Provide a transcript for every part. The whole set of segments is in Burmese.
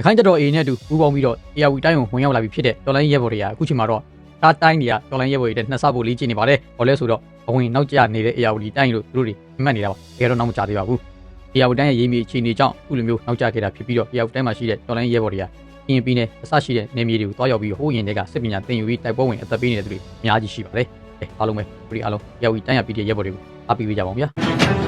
ရခိုင်တပ်တော် A နဲ့အတူပူးပေါင်းပြီးတော့ AR တိုင်းကိုဝင်ရောက်လာပြီဖြစ်တဲ့တော်လိုင်းရဲဘော်တွေကအခုချိန်မှာတော့တားတိုင်းတွေကတော်လိုင်းရဲဘော်တွေတဲ့နှစ်ဆဖို့လေးကျင်းနေပါတယ်။ဘာလဲဆိုတော့ဘဝင်နောက်ကျနေတဲ့ AR တိုင်းလို့သူတို့တွေမှတ်နေတာပါ။တကယ်တော့နောက်မကျသေးပါဘူး။ AR တိုင်းရဲ့ရေးမြေအခြေအနေကြောင့်အခုလိုမျိုးနောက်ကျခဲ့တာဖြစ်ပြီးတော့ AR တိုင်းမှာရှိတဲ့တော်လိုင်းရဲဘော်တွေကအင်းပြည်နယ်အစရှိတဲ့နေမြေတွေကိုတွားရောက်ပြီးဟိုးရင်တွေကစစ်ပညာသင်ယူပြီးတိုက်ပွဲဝင်အသက်ပေးနေတဲ့သူတွေအများကြီးရှိပါတယ်။အဲအားလုံးပဲဒီအားလုံး AR တိုင်းရပြီးတဲ့ရဲဘော်တွေကိုအားပေးပေးကြပါဦးဗျာ။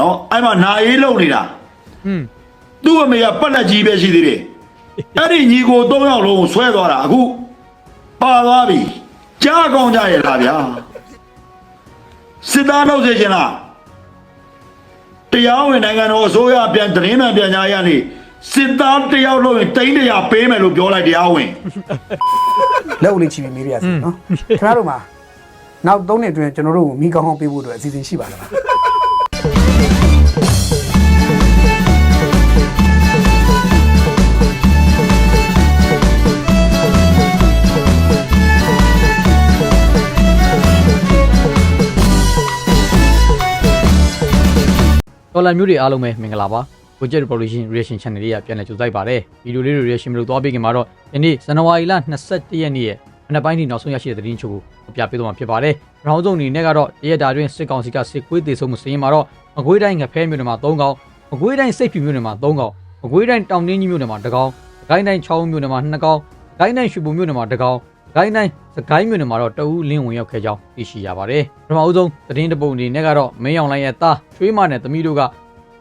နော်အဲ့မှာနာအေးလုံနေတာอืมသူ့အမေကပတ်လက်ကြီးပဲရှိသေးတယ်အဲ့ဒီညီကို၃ယောက်လုံးကိုဆွဲသွားတာအခုပါသွားပြီကြားကောင်းကြရဲ့လားဗျာစစ်သားလုပ်စေချင်လားတရားဝင်နိုင်ငံတော်အစိုးရပြန်သတင်းမှန်ပြန်ကြားရနေစစ်သားတယောက်လုံးရင်တိန်းတရာပေးမယ်လို့ပြောလိုက်တရားဝင်လက်ဦးလေးချီပြီးမေးရစီနော်ခင်ဗျားတို့မှာနောက်၃နှစ်အတွင်းကျွန်တော်တို့ကိုမိကောင်းအောင်ပေးဖို့အတွက်အစီအစဉ်ရှိပါလား တော်လန်မျိုးတွေအားလုံးပဲမင်္ဂလာပါ Budget Revolution Reaction Channel လေးကပြန်လည်ကြိုဆိုပါတယ်ဗီဒီယိုလေးတွေ reaction မလို့သွားပေးခင်မှာတော့ဒီနေ့ဇန်နဝါရီလ21ရက်နေ့ရဲ့မနက်ပိုင်းဒီနောက်ဆုံးရရှိတဲ့သတင်းချို့ကိုပြပေးသွားမှာဖြစ်ပါတယ်ပထမဆုံးအနေနဲ့ကတော့တရက်တာတွင်စစ်ကောင်စီကစစ်ကွေးတေဆုံးမှုစရင်မှာတော့မကွေးတိုင်းငဖဲမြို့နယ်မှာ3កောင်မကွေးတိုင်းစိတ်ဖြူမြို့နယ်မှာ3កောင်မကွေးတိုင်းတောင်တင်းကြီးမြို့နယ်မှာ1កောင်ဂိုင်းတိုင်း6မြို့နယ်မှာ2កောင်ဂိုင်းတိုင်းရွှေဘုံမြို့နယ်မှာ1កောင်ဂိုင်းတိုင်းစ ကိုင်းမြို့နယ်မှာတော့တအူးလင်းဝင်ရောက်ခဲ့ကြောင်းသိရှိရပါတယ်ပထမဆုံးသတင်းတပုတ်အနေနဲ့ကတော့မင်းအောင်လိုင်းရဲ့သားချွေးမနဲ့သမီးတို့က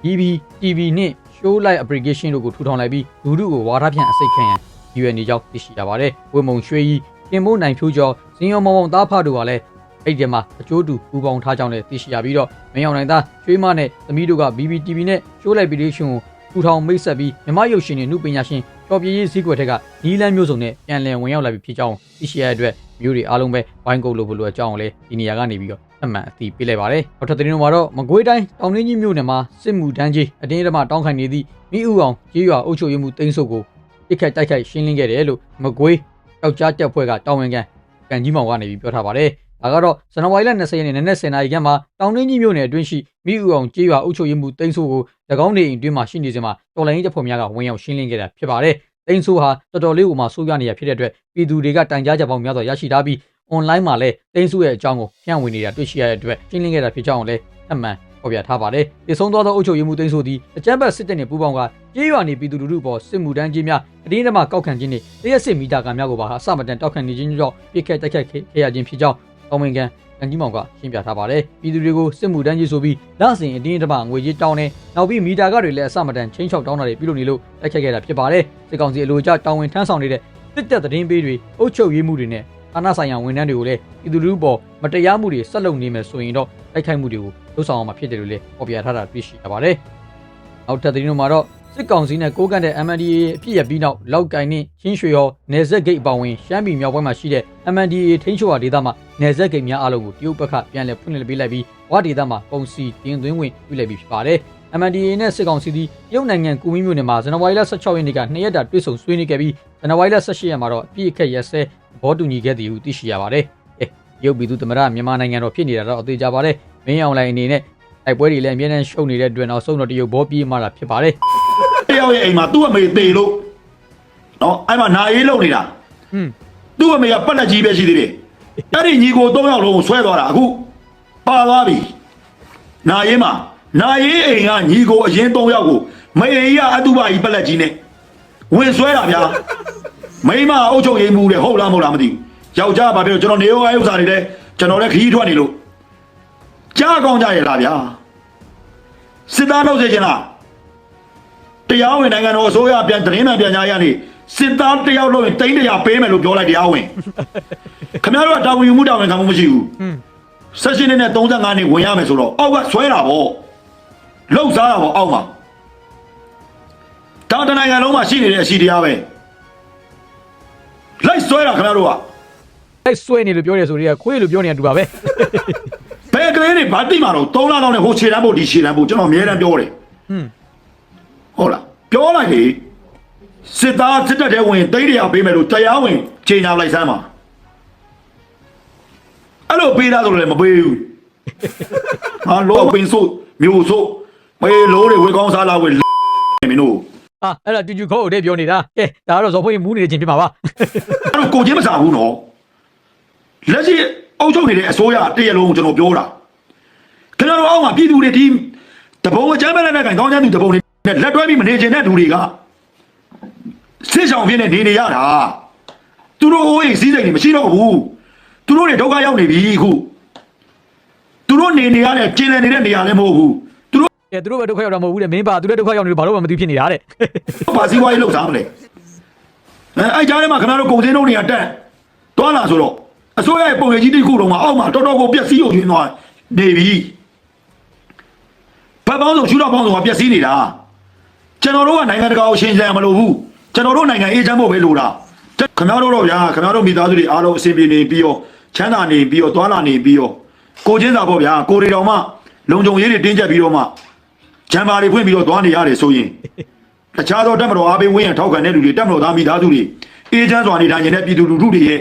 EB TV နှင့် Show Live Application တို့ကိုထူထောင်လိုက်ပြီးလူထုကိုဝါဒဖြန့်အစိတ်ခံရန်ရည်ရွယ်နေကြောင်းသိရှိရပါတယ်။ဝေမုံရွှေကြီးတင်မိုးနိုင်ဖြိုးကျော်ဇင်းရောမောင်မောင်သားဖတို့ကလည်းအဲ့ဒီမှာအကျိုးတူပူပေါင်းထားကြောင်းလည်းသိရှိရပြီးတော့မင်းအောင်နိုင်သားရွှေမနဲ့သမီးတို့က BBTV နဲ့ Show Live Application ကိုထူထောင်မိတ်ဆက်ပြီးမြမရုပ်ရှင်တွေနှုပညာရှင်တော်ပြည့်ရေးစည်းကွက်ထက်ကဒီလန်းမျိုးစုံနဲ့ပြန်လည်ဝင်ရောက်လာပြီဖြစ်ကြောင်းသိရှိရတဲ့အတွက် မျိုးတွေအားလုံးပဲဘိုင်းကုတ်လို့ဘလို့အကြောင်းကိုလည်းဒီနေရာကနေပြီးတော့အမှန်အသိပေးလိုက်ပါတယ်။နောက်ထပ်သတင်းတွေမှာတော့မကွေးတိုင်းတောင်ရင်းကြီးမြို့နယ်မှာစစ်မှုတန်းကြီးအတင်းအဓမ္မတောင်းခံနေသည့်မိဥအောင်ကြေးရွာအုပ်ချုပ်ရေးမှုတင်းစုပ်ကိုပြစ်ခတ်တိုက်ခိုက်ရှင်းလင်းခဲ့တယ်လို့မကွေးယောက်ျားတပ်ဖွဲ့ကတာဝန်ခံကန်ကြီးမောင်ကနေပြီးပြောထားပါတယ်ဒါကတော့ဇန်နဝါရီလ20ရက်နေ့နနက်10:00နာရီခန့်မှာတောင်တွင်းကြီးမြို့နယ်အတွင်းရှိမိဦးအောင်ကျေးရွာအုပ်ချုပ်ရေးမှူးတိန်းဆိုးကို၎င်းနေအိမ်အတွင်းမှာရှိနေစဉ်မှာတော်လိုင်းတပ်ဖွဲ့များကဝင်ရောက်ရှင်းလင်းခဲ့တာဖြစ်ပါတယ် တိန်းဆိုးဟာတော်တော်လေးကိုမှဆိုးရွားနေရဖြစ်တဲ့အတွက်ပြည်သူတွေကတိုင်ကြားချက်ပေါင်းများစွာရရှိထားပြီး online မှာလည်းတိန်းစုရဲ့အကြောင်းကိုဖြန့်ဝေနေတာတွေ့ရှိရတဲ့အတွက်ရှင်းလင်းခဲ့တာဖြစ်ကြောင်းလည်းအမှန်ဖော်ပြထားပါတယ်။ဒီဆုံးသွားသောအုပ်ချုပ်ရေးမှူးတိန်းစုသည်အကြမ်းဖက်စစ်တပ်နှင့်ပူးပေါင်းကကြေးရွာနေပြည်သူလူထုပေါ်စစ်မှုတန်းကြီးများအတင်းအဓမ္မကောက်ခံခြင်းနှင့်တရက်စစ်မီတာကန်များကိုပါအစမတန်တောက်ခံနေခြင်းကြောင့်ပြစ်ခတ်တိုက်ခတ်ခဲ့ရခြင်းဖြစ်ကြောင်းတောင်းပန်ကန် ကန်ကြီးမောင်ကရှင်းပြထားပါတယ်။ပြည်သူတွေကိုစစ်မှုတန်းကြီးဆိုပြီးလစဉ်အတင်းအဓမ္မငွေကြေးတောင်းနေနောက်ပြီးမီတာကတွေလည်းအစမတန်ချင်းချောက်တောင်းတာတွေပြုလုပ်နေလို့တိုက်ခတ်ခဲ့တာဖြစ်ပါတယ်။စစ်ကောင်စီအလိုကျတောင်းဝင်ထမ်းဆောင်နေတဲ့စစ်တပ်သတင်းပေးတွေအုပ်ချုပ်ရေးမှုတွေနဲ့ဌာနဆိုင်ရာဝန်ထမ်းတွေကိုလည်းပြည်သူလူထုပေါ်မတရားမှုတွေဆက်လုပ်နေမယ်ဆိုရင်တော့တိုက်ခိုက်မှုတွေကိုလှုပ်ဆောင်အောင်မှာဖြစ်တယ်လို့လည်းဖော်ပြထားတာတွေ့ရှိရပါတယ်။နောက်ထပ်သတင်းတို့မှာတော့ စစ်ကောင်စီနဲ့ကိုးကန့်တဲ့ MNDAA အဖြစ်ရပြီးနောက်လောက်ကင်နှင့်ချင်းရွှေရောနယ်စပ်ဂိတ်အပေါဝင်ရှမ်းပြည်မြောက်ပိုင်းမှာရှိတဲ့ MNDAA ထိန်းချုပ်ရာဒေသမှာနယ်စပ်ဂိတ်များအလုံးကိုတရုတ်ဘက်ကပြန်လည်ဖွင့်လှစ်ပေးလိုက်ပြီးဝါဒေသမှာပုံစီတင်သွင်းဝင်ပြုလိုက်ပြီးဖြစ်ပါတယ်။ MNDAA နဲ့စစ်ကောင်စီသည်တရုတ်နိုင်ငံကူမီမြို့နယ်မှာဇန်နဝါရီလ16ရက်နေ့ကနှစ်ရက်တာတွေ့ဆုံဆွေးနွေးခဲ့ပြီးဇန်နဝါရီလ18ရက်မှာတော့အပြည့်အခက်ရက်စဲဘောတူညီခဲ့သည်ဟုသိရှိရပါတယ်။အဲရုပ်ပြည်သူသမရမြန်မာနိုင်ငံတော်ဖြစ်နေတာတော့အသေးကြပါတယ်။မင်းအောင်လိုင်းအနေနဲ့တိုက်ပွဲတွေလည်းအမြဲတမ်းရှုပ်နေတဲ့အတွက်နောက်ဆုံးတော့တရုတ်ဘောပြေးမှတာဖြစ်ပါတယ် တယောက်ရဲ့အိမ်မှာသူ့အမေတေလို့နော်အဲ့မှာနာရေးလုံနေတာ။ဟွန်းသူ့အမေကပတ်လက်ကြီးပဲရှိသေးတယ်အဲ့ဒီညီကို၃ယောက်လုံးကိုဆွဲသွားတာအခုပါသွားပြီနာရေးမှာနာရေးအိမ်ကညီကိုအရင်၃ယောက်ကိုမအိမ်ကြီးကအတူပါကြီးပတ်လက်ကြီးနဲ့ဝင်ဆွဲတာဗျာမိမအုပ်ချုပ်ရေးမှုတဲ့ဟုတ်လားမဟုတ်လားမသိဘူးယောက်ျားဘာဖြစ်လို့ကျွန်တော်နေရောဥစ္စာတွေလဲကျွန်တော်လည်းခရီးထွက်နေလို့ကြားကောင်းကြရဲ့လားဗျာစစ်သားလုပ်စေချင်လား တရားဝင်နိုင်ငံတော်အစိုးရပြန်သတင်းမှန်ပြန်ကြားရနေစစ်သားတယောက်လုံးရင်တိန်းတရာပေးမယ်လို့ပြောလိုက်တရားဝင်ခင်ဗျားတို့ကတာဝန်ယူမှုတာဝန်ခံမှုမရှိဘူးဟွန်းဆက်ရှင်နဲ့35နှစ်ဝင်ရမယ်ဆိုတော့အောက်ကဆွဲတာဗောလှုပ်စားတာဗောအောက်မှာတောင်တနိုင်ငံလုံးမှာရှိနေတဲ့အရှိတရားပဲလိုက်ဆွဲတာခင်ဗျားတို့ကအဲ့ဆွဲနေလို့ပြောရဆိုတွေကခွေးလို့ပြောနေတာတူပါပဲဘယ်ကလေးတွေဘာတိမှာတော့3လလောက်နဲ့ဟိုခြေတန်းဖို့ဒီခြေတန်းဖို့ကျွန်တော်အများတန်းပြောတယ်ဟွန်း ဟုတ်လားပြောလိုက်လေစစ်သားစစ်တပ်တဲ့ဝင်တိတ်တရာပေးမယ်လို့တရားဝင်ချိန်ညာလိုက်စမ်းပါအဲ့လိုပေးတာဆိုလည်းမပေးဘူးဟာလောပင်ဆိုမျိုးဆိုမေလိုးတွေဝေကောင်းစားလာဝေမင်းတို့အာအဲ့ဒါတူတူခေါ်ဦးတဲ့ပြောနေတာကဲဒါကတော့ဇော်ဖွင့်မူးနေခြင်းဖြစ်မှာပါအဲ့တော့ကိုချင်းမစားဘူးနော်လက်ရှိအုပ်ချုပ်နေတဲ့အစိုးရတရက်လုံးကိုကျွန်တော်ပြောတာခင်ဗျားတို့အောက်မှာပြည်သူတွေဒီတဘုံအကြမ်းမဲ့တဲ့ကင်ကောင်းချမ်းသူတဘုံတွေ နဲ့လက်တွဲပြီးမနေချင်တဲ့လူတွေကစစ်ဆောင်ဖြစ်နေနေနေရတာသူတို့အိုးအိမ်စည်းစိမ်တွေမရှိတော့ဘူးသူတို့တွေဒုက္ခရောက်နေပြီခုသူတို့နေနေရတဲ့ကျင်လည်နေတဲ့နေရာလည်းမဟုတ်ဘူးသူတို့ကဲသူတို့ပဲဒုက္ခရောက်တာမဟုတ်ဘူးတဲ့မင်းပါသူလည်းဒုက္ခရောက်နေလို့ဘာလို့မှမသိဖြစ်နေတာတဲ့ဘာစီဝါရေးလောက်စားမလဲအဲအဲ့ကြားထဲမှာခင်ဗျားတို့ကုန်စည်နှုန်းတွေကတက်သွားလာဆိုတော့အစိုးရရဲ့ပုံရိပ်ကြီးတစ်ခုလုံးမှာအောက်မှာတော်တော်ကိုပျက်စီးအောင်ရှင်သွားနေပြီဘက်ပေါင်းစုံရှူတော့ပေါင်းစုံကပျက်စီးနေတာ ကျွန်တော်တို့ကနိုင်ငံတကာကိုရှင်းစရာမလိုဘူးကျွန်တော်တို့နိုင်ငံအေးချမ်းဖို့ပဲလိုတာခင်ဗျားတို့တော့ဗျာခင်ဗျားတို့မိသားစုတွေအားလုံးအဆင်ပြေနေပြီးတော့ချမ်းသာနေပြီးတော့သွားလာနေပြီးတော့ကိုချင်းစာပေါ့ဗျာကိုရီတော်မှလုံခြုံရေးတွေတင်းကျပ်ပြီးတော့မှဂျမ်ဘာတွေဖွင့်ပြီးတော့သွားနေရတယ်ဆိုရင်တခြားသောတက်မတော်အားပေးဝင်းရံထောက်ခံတဲ့လူတွေတက်မတော်သားမိသားစုတွေအေးချမ်းစွာနေထိုင်နေတဲ့ပြည်သူလူထုတွေရဲ့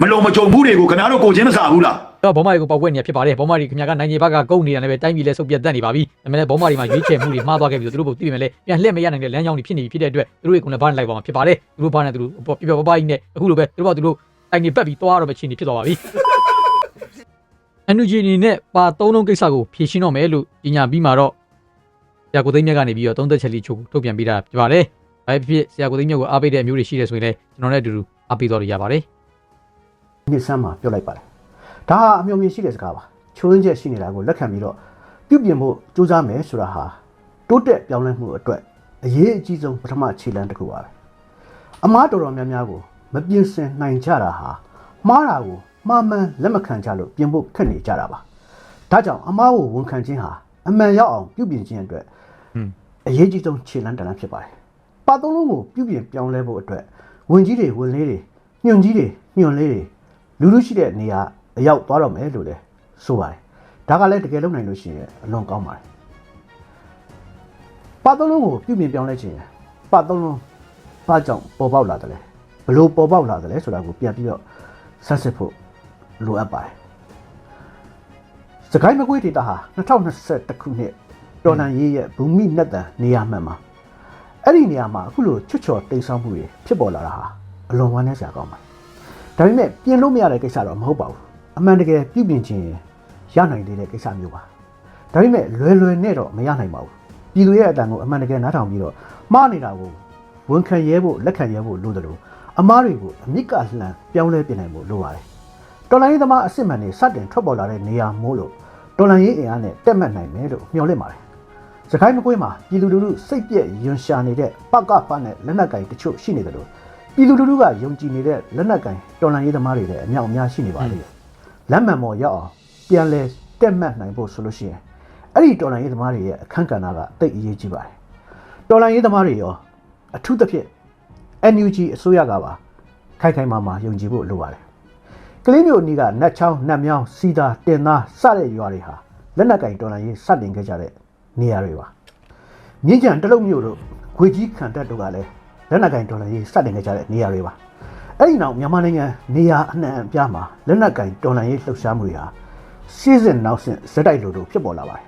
မလုံမကြုံမှုတွေကိုခင်ဗျားတို့ကိုချင်းမစားဘူးလား တော့ဘောမတွေကိုပောက်ကွက်နေဖြစ်ပါတယ်ဘောမတွေခင်ဗျာကနိုင်ကြီးဘက်ကကုန်နေတာလည်းပဲတိုင်းပြည်လည်းစုပ်ပြတ်တက်နေပါပြီဒါပေမဲ့လည်းဘောမတွေမှာရွေးချယ်မှုတွေမှားသွားခဲ့ပြီးတော့သူတို့ဘုသိပေမဲ့လည်းပြန်လှည့်မရနိုင်တဲ့လမ်းကြောင်းတွေဖြစ်နေပြီဖြစ်တဲ့အတွက်သူတို့တွေကလည်းဘာနဲ့လိုက်ပါမှာဖြစ်ပါတယ်သူတို့ဘာနဲ့သူတို့ပြပြပပကြီးနဲ့အခုလိုပဲသူတို့ဘာသူတို့တိုင်နေပက်ပြီးသွားတော့မချင်းနေဖြစ်သွားပါပြီ NUG အနေနဲ့ပါသုံးလုံးကိစ္စကိုဖြေရှင်းတော့မယ်လို့ကြီးညာပြီးမှာတော့ဆရာကိုသိန်းမြတ်ကနေပြီးတော့သုံးသက်ချက်လေးချုပ်ထုတ်ပြန်ပေးတာဖြစ်ပါတယ်။ဘာဖြစ်ဖြစ်ဆရာကိုသိန်းမြတ်ကိုအားပေးတဲ့အမျိုးတွေရှိတယ်ဆိုရင်လည်းကျွန်တော်နဲ့အတူတူအားပေးတော်ရရပါတယ်။မြစ်ဆန်းမှာပြောလိုက်ပါတယ် ဒါဟာအမျှော်မြင်ရှိတဲ့စကားပါချိုးရင်းချက်ရှိနေတာကိုလက်ခံပြီးတော့ပြုပြင်ဖို့ကြိုးစားမယ်ဆိုတာဟာတိုးတက်ပြောင်းလဲမှုအတွက်အရေးအကြီးဆုံးပထမခြေလှမ်းတစ်ခုပါပဲအမားတော်တော်များများကိုမပြင်ဆင်နိုင်ကြတာဟာမှားတာကိုမှားမှန်လက်မခံကြလို့ပြင်ဖို့ခက်နေကြတာပါဒါကြောင့်အမားကိုဝန်ခံခြင်းဟာအမှန်ရောက်အောင်ပြုပြင်ခြင်းအတွက်ဟွန်းအရေးကြီးဆုံးခြေလှမ်းတစ်လမ်းဖြစ်ပါတယ်ပါသုံးလုံးကိုပြုပြင်ပြောင်းလဲဖို့အတွက်ဝင်ကြီးတွေဝင်လေးတွေညွန့်ကြီးတွေညွန့်လေးတွေလူလူရှိတဲ့နေရာ အရောက်သွားတော့မယ်လို့လည်းဆိုပါတယ်ဒါကလည်းတကယ်လုပ်နိုင်လို့ရှိရင်အလွန်ကောင်းပါတယ်ပါသုံးလုံးကိုပြုပြင်ပြောင်းလဲခြင်းပါသုံးလုံးဘာကြောင့်ပေါ်ပေါက်လာတယ်လဲဘလို့ပေါ်ပေါက်လာတယ်လဲဆိုတာကိုပြန်ပြီးတော့ဆက်စစ်ဖို့လိုအပ်ပါတယ်စကိုင်းမကွေးဒေတာဟာ2021ခုနှစ်တော်လန်ရေးရဲ့ဘူမိနက်တန်နေရာမှန်မှာအဲ့ဒီနေရာမှာအခုလိုချွတ်ချော်တိမ်ဆောက်မှုတွေဖြစ်ပေါ်လာတာဟာအလွန်ဝမ်းနည်းစရာကောင်းပါတယ်ဒါပေမဲ့ပြင်လို့မရတဲ့ကိစ္စတော့မဟုတ်ပါဘူး အမှန်တကယ်ပြုပြင်ခြင်းရနိုင်သေးတဲ့ကိစ္စမျိုးပါဒါပေမဲ့လွယ်လွယ်နဲ့တော့မရနိုင်ပါဘူးပြည်သူရဲ့အတန်ကိုအမှန်တကယ်နားထောင်ပြီးတော့မှားနေတာကိုဝန်ခံရဲဖို့လက်ခံရဲဖို့လိုတယ်လို့အမားတွေကိုအမြစ်ကလှန်ပြောင်းလဲပြင်နိုင်ဖို့လိုပါတယ်တော်လိုင်းသမားအစ်စ်မှန်တွေစတင်ထွက်ပေါ်လာတဲ့နေရာမို့လို့တော်လိုင်းရေးအင်အားနဲ့တက်မှတ်နိုင်မယ်လို့မျှော်လင့်ပါတယ်စကိုင်းမကွေးမှာပြည်သူလူထုစိတ်ပြည့်ယွန်ရှာနေတဲ့ပကဖနဲ့လက်နက်ကင်တချို့ရှိနေတယ်လို့ပြည်သူလူထုကယုံကြည်နေတဲ့လက်နက်ကင်တော်လိုင်းရေးသမားတွေလည်းအမြောက်အများရှိနေပါသေးတယ် လက်မှန်ပေါ်ရောက်အောင်ပြန်လဲတက်မှတ်နိုင်ဖို့ဆိုလို့ရှိရင်အဲ့ဒီတော်လိုင်းရေးသမားတွေရဲ့အခန်းကဏ္ဍကတိတ်အရေးကြီးပါတယ်တော်လိုင်းရေးသမားတွေရောအထူးသဖြင့် NUG အစိုးရကပါခိုင်ခိုင်မာမာယုံကြည်ဖို့လိုပါတယ်ကလေးမျိုးအနီးကနတ်ချောင်းနတ်မြောင်းစီတာတင်သားစတဲ့ရွာတွေဟာလက်နက်ကင်တော်လိုင်းရေးစတင်ခဲ့ကြတဲ့နေရာတွေပါမြင်းကြံတလုတ်မျိုးတို့ခွေကြီးခံတက်တို့ကလည်းလက်နက်ကင်တော်လိုင်းရေးစတင်ခဲ့ကြတဲ့နေရာတွေပါ အဲ့ဒီနောက်မြန်မာနိုင်ငံနေရာအနှံ့အပြားမှာလက်နက်ကင်တော်လိုင်းရေးလှုပ်ရှားမှုတွေဟာရှေ့စဉ်နောက်စဉ်ဇက်တိုက်လိုလိုဖြစ်ပေါ်လာပါတယ်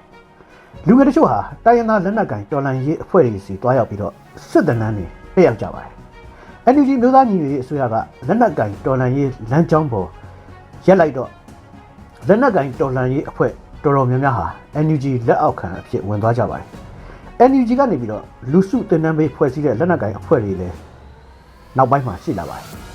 လူငယ်တချို့ဟာတိုင်းရင်းသားလက်နက်ကင်တော်လိုင်းရေးအဖွဲ့တွေစီတွားရောက်ပြီးတော့စစ်တနန်းတွေပြရောက်ကြပါတယ် NUG မျိုးသားညီညွတ်ရေးအစိုးရကလက်နက်ကင်တော်လှန်ရေးလမ်းကြောင်းပေါ်ရက်လိုက်တော့လက်နက်ကင်တော်လှန်ရေးအဖွဲ့တော်တော်များများဟာ NUG လက်အောက်ခံအဖြစ်ဝင်သွားကြပါတယ်။ NUG ကနေပြီးတော့လူစုတင်နန်းပေးဖွဲ့စည်းတဲ့လက်နက်ကင်အဖွဲ့တွေလည်းနောက်ပိုင်းမှာရှိလာပါတယ်။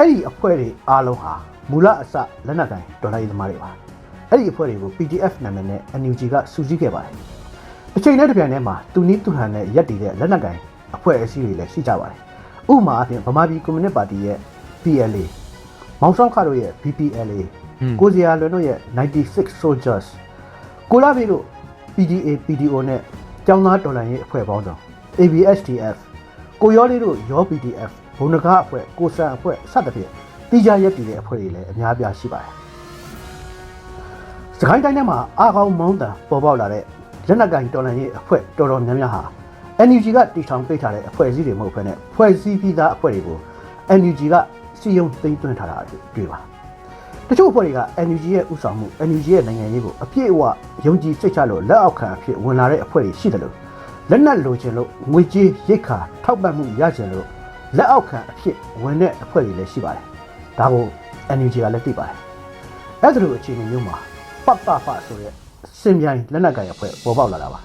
အဲ့ဒီအဖွဲ့တွေအားလုံးဟာမူလအစလက်နက်ကင်တော်လှန်ရေးသမားတွေပါ။အဲ့ဒီအဖွဲ့တွေကို PDF နာမည်နဲ့ NUG ကစုစည်းခဲ့ပါတယ်။တစ်ချိန်နဲ့တစ်ပြိုင်တည်းမှာတူနီးတူဟန်နဲ့ရက်တည်တဲ့လက်နက်ကင်အဖွဲ့အစည်းတွေလည်းရှိကြပါတယ်။ဥပမာအပြင်ဗမာပြည်ကွန်မြူနစ်ပါတီရဲ့ PLA မောင်ဆောင်ခါတို့ရဲ့ BPLA ကိုစရာလွန်တို့ရဲ့96 Soldiers ကိုလာဘီတို့ PDA PDO နဲ့ကျောင်းသားတော်လှန်ရေးအဖွဲ့ပေါင်းစုံ ABSDF ကိုရောလေးတို့ရော PDF ဘုံနဂါအဖွဲ့ကိုဆန်အဖွဲ့စသဖြင့်တိကျရက်တည်တဲ့အဖွဲ့တွေလည်းအများအပြားရှိပါတယ်စကိုင်းတိုင်းထဲမှာအာကောင်မောင်းတန်ပေါ်ပေါက်လာတဲ့လက်နက်ကင်တော်လှန်ရေးအဖွဲ့တော်တော်များများဟာ NUG ကတီထောင်ပိတ်ထားတဲ့အဖွဲ့အစည်းတွေမဟုတ်ဘဲနဲ့ဖွဲ့စည်းပြီးသားအဖွဲ့တွေကို NUG ကစီယုံသိမ်းသွင်းထားတာတွေ့ပါတချို့အဖွဲ့တွေက NUG ရဲ့ဥဆောင်မှု NUG ရဲ့နိုင်ငံရေးကိုအပြည့်အဝယုံကြည်စိတ်ချလို့လက်အောက်ခံအဖြစ်ဝင်လာတဲ့အဖွဲ့တွေရှိတယ်လို့လက်နက်လိုချင်လို့ငွေကြေးရိတ်ခါထောက်ပံ့မှုရချင်လို့ လက်အောက်ခံအဖြစ်ဝင်တဲ့အဖွဲ့တွေလည်းရှိပါတယ်ဒါကို NUG ကလည်းသိပါတယ်အဲ့ဒါလိုအခြေအနေမျိုးမှာပတ်ပဖဆိုတဲ့စင်ပြိုင်လက်နက်ကိုင်အဖွဲ့ပေါ်ပေါက်လာတာပါ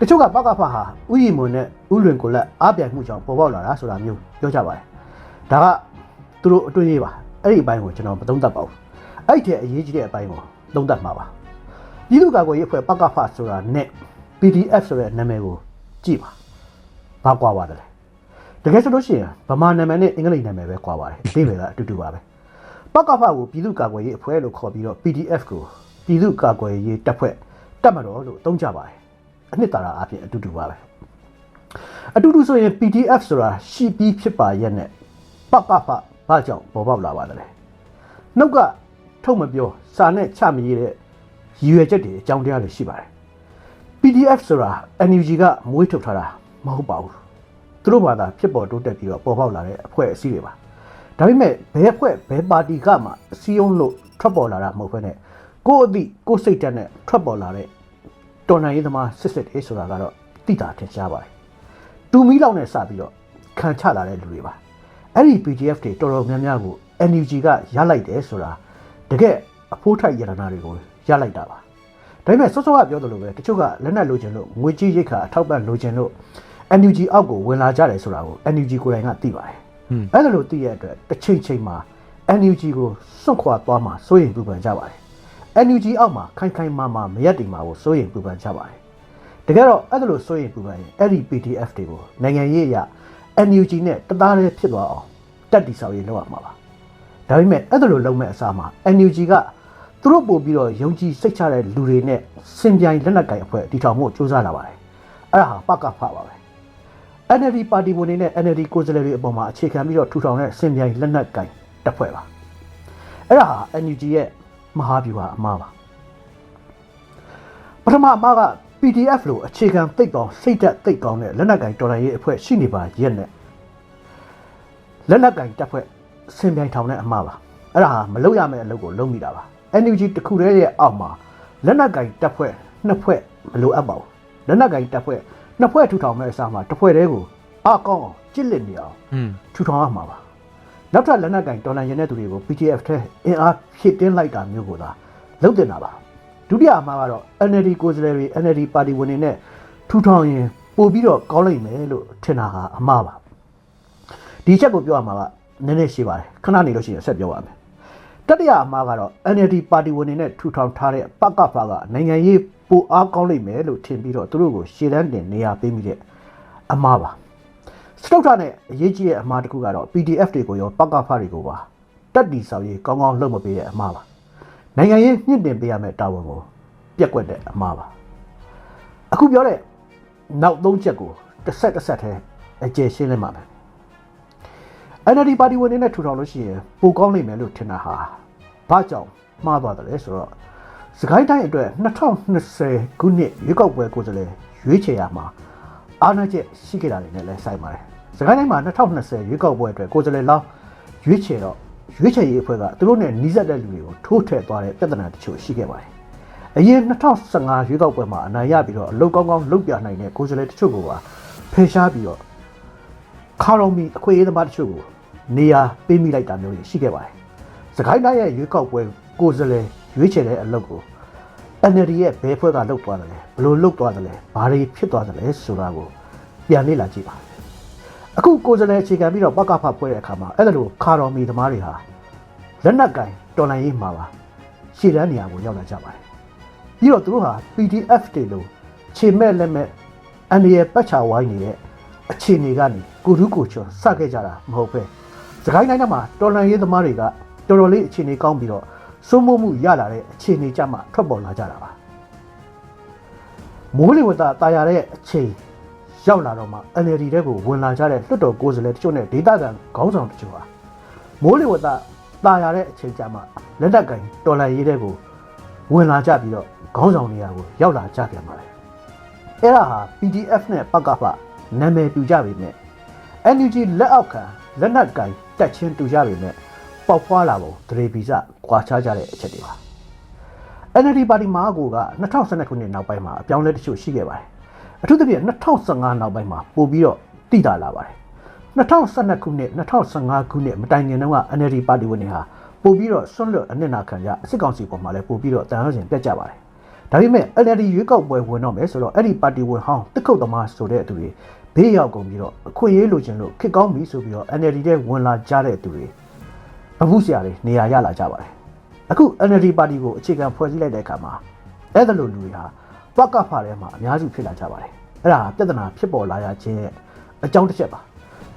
တချို့ကပကဖဟာဥယျာဉ်မွန်နဲ့ဥလွင်ကိုလက်အားပြိုင်မှုကြောင့်ပေါ်ပေါက်လာတာဆိုတာမျိုးပြောကြပါတယ်ဒါကသူတို့အတွင်းရေးပါအဲ့ဒီအပိုင်းကိုကျွန်တော်မသုံးသပ်ပါဘူးအဲ့ဒီထက်အရေးကြီးတဲ့အပိုင်းကိုသုံးသပ်မှာပါပြည်သူ့ကာကွယ်ရေးအဖွဲ့ပကဖဆိုတာနဲ့ PDF ဆိုတဲ့နာမည်ကိုကြည့်ပါဘာကွာပါတယ်လဲ တကယ်ဆိုလို့ရှိရင်ဗမာနာမည်နဲ့အင်္ဂလိပ်နာမည်ပဲကွာပါတယ်အသေးပဲကအတူတူပါပဲပကဖကိုပြည်သူ့ကာကွယ်ရေးအဖွဲ့လို့ခေါ်ပြီးတော့ PDF ကိုပြည်သူ့ကာကွယ်ရေးတပ်ဖွဲ့တပ်မတော်လို့သုံးကြပါတယ်အနှစ်သာရအပြင်အတူတူပါပဲအတူတူဆိုရင် PDF ဆိုတာရှိပြီးဖြစ်ပါရဲ့နဲ့ပပပဘာကြောင့်ပေါ်ပေါက်လာပါသလဲနှုတ်ကထုတ်မပြောစာနဲ့ချမရတဲ့ရည်ရွယ်ချက်တွေအကြောင်းတရားတွေရှိပါတယ် PDF ဆိုတာ NUG ကမွေးထုတ်ထားတာမဟုတ်ပါဘူး သူတို့ဘာသာဖြစ်ပေါ်တိုးတက်ပြီးတော့ပေါ်ပေါက်လာတဲ့အဖွဲ့အစည်းတွေပါဒါပေမဲ့ဘယ်အဖွဲ့ဘယ်ပါတီကမှအစည်းအရုံးလို့ထွက်ပေါ်လာတာမဟုတ်ဘဲနဲ့ကိုယ့်အသည့်ကိုယ့်စိတ်ဓာတ်နဲ့ထွက်ပေါ်လာတဲ့တော်လှန်ရေးသမားစစ်စစ်တွေဆိုတာကတော့တိတာထင်ရှားပါတယ်တူမီလောက်နဲ့စပြီးတော့ခံချလာတဲ့လူတွေပါအဲ့ဒီ PDF တွေတော်တော်များများကို NUG ကရလိုက်တယ်ဆိုတာတကယ်အဖိုးထိုက်ရတနာတွေကိုရလိုက်တာပါဒါပေမဲ့စောစောကပြောသလိုပဲတချို့ကလက်နက်လိုချင်လို့ငွေကြီးရိတ်ခါအထောက်ပံ့လိုချင်လို့ NUG အောက်ကိုဝင်လာကြတယ်ဆိုတာကို NUG ကိုယ်တိုင်ကသိပါတယ်အဲ့ဒါလို့သိရတဲ့အတွက်တစ်ချိန်ချိန်မှာ NUG ကိုစွန့်ခွာသွားမှာစိုးရိမ်ပူပန်ကြပါတယ် NUG အောက်မှာခိုင်ခိုင်မာမာမရက်တည်မှာကိုစိုးရိမ်ပူပန်ကြပါတယ်တကယ်တော့အဲ့ဒါလို့စိုးရိမ်ပူပန်ရင်အဲ့ဒီ PDF တွေကိုနိုင်ငံရေးအရ NUG နဲ့တသားတည်းဖြစ်သွားအောင်တက်တီဆောင်ရေးလုပ်ရမှာပါဒါပေမဲ့အဲ့ဒါလို့လုပ်မဲ့အစားမှာ NUG ကသူတို့ပို့ပြီးတော့ယုံကြည်စိတ်ချတဲ့လူတွေနဲ့စင်ပြိုင်လက်နက်ကိုင်အဖွဲ့တီထောင်မှုစူးစမ်းလာပါတယ်အဲ့ဒါဟာပကဖပါပဲ NLD ပါတီဝင်တွေနဲ့ NLD ကိုယ်စားလှယ်တွေအပေါ်မှာအခြေခံပြီးတော့ထူထောင်တဲ့စင်ပြိုင်လက်နက်ကင်တပ်ဖွဲ့ပါအဲ့ဒါဟာ NUG ရဲ့မဟာဗျူဟာအမှားပါပထမအမှားက PDF လို့အခြေခံသိပ်ကောင်းစိတ်သက်သိပ်ကောင်းတဲ့လက်နက်ကင်တော်လှန်ရေးအဖွဲ့ရှိနေပါရဲ့နဲ့လက်နက်ကင်တပ်ဖွဲ့စင်ပြိုင်ထောင်တဲ့အမှားပါအဲ့ဒါဟာမလုပ်ရမယ့်အလုပ်ကိုလုပ်မိတာပါ NUG တစ်ခုတည်းရဲ့အောက်မှာလက်နက်ကင်တပ်ဖွဲ့နှစ်ဖွဲ့မလိုအပ်ပါဘူးလက်နက်ကင်တပ်ဖွဲ့ နှစ်ဖွဲ့ထူထောင်မဲ့အစားမှာတစ်ဖွဲ့တည်းကိုအကောင်းအောင်ကြစ်လက်နေအောင်อืมထူထောင်ရမှာပါနောက်ထပ်လက်နက်ကင်တော်လန်ရင်တဲ့သူတွေကို PTF ထဲအင်အားဖြည့်တင်းလိုက်တာမျိုးကိုသာလုပ်တင်တာပါဒုတိယအမှားကတော့ NLD ကိုယ်စားလှယ်တွေ NLD ပါတီဝင်တွေနဲ့ထူထောင်ရင်ပို့ပြီးတော့ကောင်းလိမ့်မယ်လို့ထင်တာဟာအမှားပါဒီချက်ကိုပြောရမှာကနည်းနည်းရှိပါတယ်ခဏနေလို့ရှိရင်ဆက်ပြောပါမယ်တတိယအမှားကတော့ NLD ပါတီဝင်တွေနဲ့ထူထောင်ထားတဲ့ပကဖာကနိုင်ငံရေး ပိုအားကောင်းလိမ့်မယ်လို့ထင်ပြီးတော့သူတို့ကိုရှေ့တန်းတင်နေရာပေးမိတဲ့အမှားပါစတုတ်ထနဲ့အရေးကြီးတဲ့အမှားတစ်ခုကတော့ PDF တွေကိုရောပကဖတွေကိုပါတက်တီဆောင်ရေးကောင်းကောင်းလုပ်မပေးတဲ့အမှားပါနိုင်ငံရေးမြင့်တင်ပေးရမယ့်တာဝန်ကိုပြက်ကွက်တဲ့အမှားပါအခုပြောတဲ့နောက်သုံးချက်ကိုတစ်ဆက်တစ်ဆက်တည်းအကျေရှင်းလိုက်ပါမယ် NLD ပါတီဝင်တွေနဲ့ထူထောင်လို့ရှိရင်ပိုကောင်းနိုင်မယ်လို့ထင်တာဟာဘာကြောင့်မှားသွားတယ်လဲဆိုတော့ စကိုင်းတိုင်းအတွက်2020ခုနှစ်ရွေးကောက်ပွဲကိုယ်စားလှယ်ရွေးချယ်ရမှာအားနည်းချက်ရှိခဲ့တာတွေနဲ့လည်းဆိုင်ပါတယ်။စကိုင်းတိုင်းမှာ2020ရွေးကောက်ပွဲအတွက်ကိုယ်စားလှယ်လောင်းရွေးချယ်တော့ရွေးချယ်ရေးအဖွဲ့ကသူတို့နဲ့နှီးစပ်တဲ့လူတွေကိုထိုးထည့်သွားတဲ့ပြဿနာတချို့ရှိခဲ့ပါတယ်။အရင်2015ရွေးကောက်ပွဲမှာအနိုင်ရပြီးတော့အလုတ်ကောင်းကောင်းလုပ်ပြနိုင်တဲ့ကိုယ်စားလှယ်တချို့ကိုပါဖယ်ရှားပြီးတော့ခါရောမီအခွင့်အရေးသမားတချို့ကိုနေရာပေးမိလိုက်တာမျိုးတွေရှိခဲ့ပါတယ်။စကိုင်းတိုင်းရဲ့ရွေးကောက်ပွဲကိုယ်စားလှယ် ရွေးချယ်တဲ့အလုပ်ကို NLD ရဲ့ဘယ်ဖွဲ့ကလုတ်သွားတယ်လဲဘယ်လိုလုတ်သွားတယ်လဲဘာတွေဖြစ်သွားတယ်လဲဆိုတာကိုပြန်လေ့လာကြည့်ပါအခုကိုယ်စားလှယ်အခြေခံပြီးတော့ပကဖဖွဲ့တဲ့အခါမှာအဲ့ဒါလိုခါတော်မီသမားတွေဟာလက်နက်ကင်တော်လိုင်းရေးမှာပါရှေ့တန်းနေရာကိုရောက်လာကြပါတယ်ပြီးတော့သူတို့ဟာ PDF တွေလို့ခြေမဲ့လက်မဲ့အန်ဒီရဲ့ပတ်ချာဝိုင်းနေတဲ့အခြေအနေကနေကိုရူးကိုချွန်စခဲ့ကြတာမဟုတ်ပဲစကိုင်းတိုင်းထဲမှာတော်လိုင်းရေးသမားတွေကတော်တော်လေးအခြေအနေကောင်းပြီးတော့ စိုးမိုးမှုရလာတဲ့အခြေအနေကြမှာထွက်ပေါ်လာကြတာပါမိုးလေဝသတာယာတဲ့အချိန်ရောက်လာတော့မှ NLD တဲ့ကိုဝင်လာကြတဲ့လွှတ်တော်ကိုယ်စားလှယ်တချို့နဲ့ဒေသခံခေါင်းဆောင်တချို့ဟာမိုးလေဝသတာယာတဲ့အချိန်ကြမှာလက်နက်ကင်တော်လန်ရေးတဲ့ကိုဝင်လာကြပြီးတော့ခေါင်းဆောင်နေရာကိုရောက်လာကြပြန်ပါတယ်အဲ့ဒါဟာ PDF နဲ့ပကဖနာမည်တူကြပေမဲ့ NUG လက်အောက်ခံလက်နက်ကင်တက်ချင်းတူကြပေမဲ့ပေါက်ဖွာလာပုံဒရေပီစ ခွာချကြတဲ့အချက်တွေပါ NLD ပါတီမာကိုက2012ခုနှစ်နောက်ပိုင်းမှာအပြောင်းအလဲတချို့ရှိခဲ့ပါတယ်အထူးသဖြင့်2015နောက်ပိုင်းမှာပို့ပြီးတော့တည်တာလာပါတယ်2012ခုနှစ်2015ခုနှစ်မတိုင်ခင်တုန်းက NLD ပါတီဝင်တွေဟာပို့ပြီးတော့ဆွန့်လွတ်အနစ်နာခံကြစစ်ကောင်စီပေါ်မှာလည်းပို့ပြီးတော့တန်ရုံးစင်ပြတ်ကြပါတယ်ဒါပေမဲ့ NLD ရွေးကောက်ပွဲဝင်တော့မယ်ဆိုတော့အဲ့ဒီပါတီဝင်ဟောင်းတစ်ခုတ်သမားဆိုတဲ့သူတွေဘေးရောက်ကုန်ပြီးတော့အခွင့်အရေးလိုချင်လို့ခစ်ကောင်းပြီဆိုပြီးတော့ NLD တဲ့ဝင်လာကြတဲ့သူတွေဗဟုဆရာတွေနေရာရလာကြပါတယ် အခု NLD ပါတီကိုအခြေခံဖွဲ့စည်းလိုက်တဲ့အခါမှာအဲ့ဒါလိုလူတွေဟာပကဖထဲမှာအများစုဖြစ်လာကြပါတယ်အဲ့ဒါပြဿနာဖြစ်ပေါ်လာရခြင်းရဲ့အကြောင်းတစ်ချက်ပါ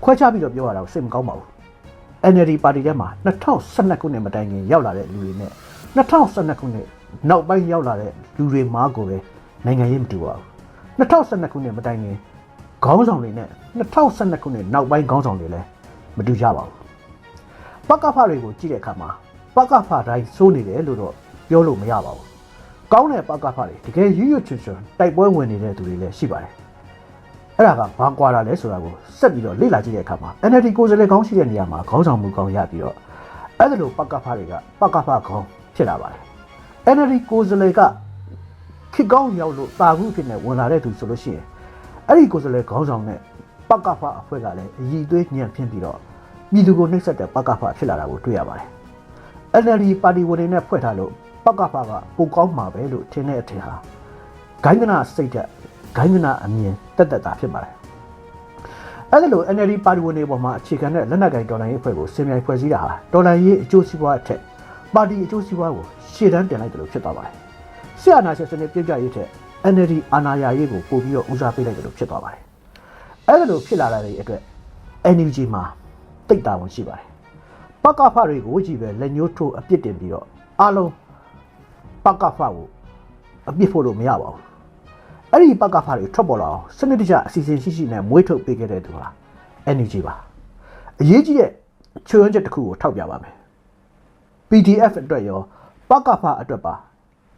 ခွဲခြားပြီးတော့ပြောရတာစိတ်မကောင်းပါဘူး NLD ပါတီထဲမှာ2012ခုနှစ်မတိုင်ခင်ရောက်လာတဲ့လူတွေနဲ့2012ခုနှစ်နောက်ပိုင်းရောက်လာတဲ့လူတွေမားကိုပဲနိုင်ငံရေးမတူပါဘူး2012ခုနှစ်မတိုင်ခင်ခေါင်းဆောင်တွေနဲ့2012ခုနှစ်နောက်ပိုင်းခေါင်းဆောင်တွေလည်းမတူကြပါဘူးပကဖတွေကိုကြည့်တဲ့အခါမှာ ပကဖတိုင်းစိုးနေတယ်လို့တော့ပြောလို့မရပါဘူးကောင်းတဲ့ပကဖတွေတကယ်ရွရွချွတ်ချွတ်တိုက်ပွဲဝင်နေတဲ့သူတွေလည်းရှိပါတယ်အဲ့ဒါကဘာကွာတာလဲဆိုတာကိုဆက်ပြီးတော့လေ့လာကြည့်တဲ့အခါမှာ NLD ကိုယ်စားလှယ်ကောင်းရှိတဲ့နေရာမှာခေါင်းဆောင်မှုကောင်းရပြီးတော့အဲ့ဒါလိုပကဖတွေကပကဖကောင်းဖြစ်လာပါတယ် NLD ကိုယ်စားလှယ်ကခစ်ကောင်းရောက်လို့တာခုအဖြစ်နဲ့ဝင်လာတဲ့သူဆိုလို့ရှိရင်အဲ့ဒီကိုယ်စားလှယ်ခေါင်းဆောင်နဲ့ပကဖအဖွဲ့ကလည်းအည်သွေးညံ့ဖျင်းပြီးတော့ပြည်သူကိုနှိပ်စက်တဲ့ပကဖဖြစ်လာတာကိုတွေ့ရပါတယ် NLD ပါတီဝင်တွေနဲ့ဖွဲ့ထားလို့ပကဖကပိုကောင်းမှာပဲလို့ထင်တဲ့အထင်ဟာဂိုင်းကနာစိတ်ဓာတ်ဂိုင်းကနာအမြင်တက်တက်တာဖြစ်ပါတယ်အဲ့ဒါလို့ NLD ပါတီဝင်တွေပေါ်မှာအခြေခံတဲ့လက်နက်ကိုင်တော်လှန်ရေးအဖွဲ့ကိုစင်မြိုင်ဖွဲ့စည်းတာဟာတော်လှန်ရေးအကျိုးစီးပွားအထက်ပါတီအကျိုးစီးပွားကိုရှေ့တန်းတင်လိုက်တယ်လို့ဖြစ်သွားပါတယ်ဆရာနာရှင်စနစ်ပြပြရေးထက် NLD အာဏာရရေးကိုပို့ပြီးတော့ဦးစားပေးလိုက်တယ်လို့ဖြစ်သွားပါတယ်အဲ့ဒါလို့ဖြစ်လာတဲ့အတွက် NUG မှာတိတ်တာဝန်ရှိပါတယ် ပကဖတွေကိုကြည့်ပဲလက်ညှိုးထိုးအပြစ်တင်ပြီးတော့အားလုံးပကဖကိုအပြစ်ဖို့လို့မရပါဘူးအဲ့ဒီပကဖတွေထွက်ပေါ်လာအောင်စနစ်တကျအစီအစဉ်ရှိရှိနဲ့မွေးထုတ်ပေးခဲ့တဲ့သူဟာ NUG ပါအရေးကြီးတဲ့ချွေရချက်တစ်ခုကိုထောက်ပြပါမယ် PDF အတွက်ရောပကဖအတွက်ပါ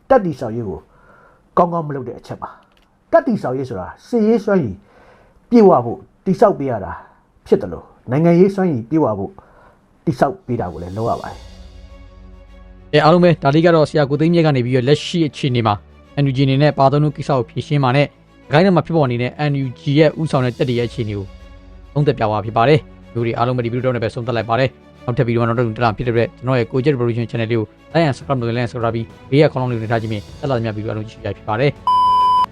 တက်တီဆောင်ရေးကိုကောင်းကောင်းမလုပ်တဲ့အချက်ပါတက်တီဆောင်ရေးဆိုတာစီရေးစွမ်းရည်ပြေဝဖို့တိဆောက်ပေးရတာဖြစ်တယ်လို့နိုင်ငံရေးစွမ်းရည်ပြေဝဖို့ တိဆောက်ပေးတာကိုလည်းလုပ်ရပါတယ်အဲအားလုံးပဲဒါလေးကတော့ဆရာကိုသိန်းမြတ်ကနေပြီးတော့လက်ရှိအခြေအနေမှာ NUG အနေနဲ့ပါသုံးလို့ကိစ္စကိုဖြေရှင်းမှာနဲ့ခိုင်းထဲမှာဖြစ်ပေါ်နေတဲ့ NUG ရဲ့ဥဆောင်တဲ့တက်တည်ရဲ့အခြေအနေကိုသုံးသပ်ပြပါဖြစ်ပါတယ်လူတွေအားလုံးပဲဒီဗီဒီယိုတော့နဲ့ပဲဆုံးသက်လိုက်ပါတယ်နောက်ထပ်ဗီဒီယိုမှာနောက်တစ်ခုတက်လာဖြစ်တဲ့အတွက်ကျွန်တော်ရဲ့ Cojet Revolution Channel လေးကို like and subscribe လုပ်ရင်လည်း subscribe ပြီးဘေးကခေါင်းလုံးလေးနဲ့ထားကြည့်မြင်တက်လာသမျှဗီဒီယိုအလုံးကြည့်ရဖြစ်ပါတယ်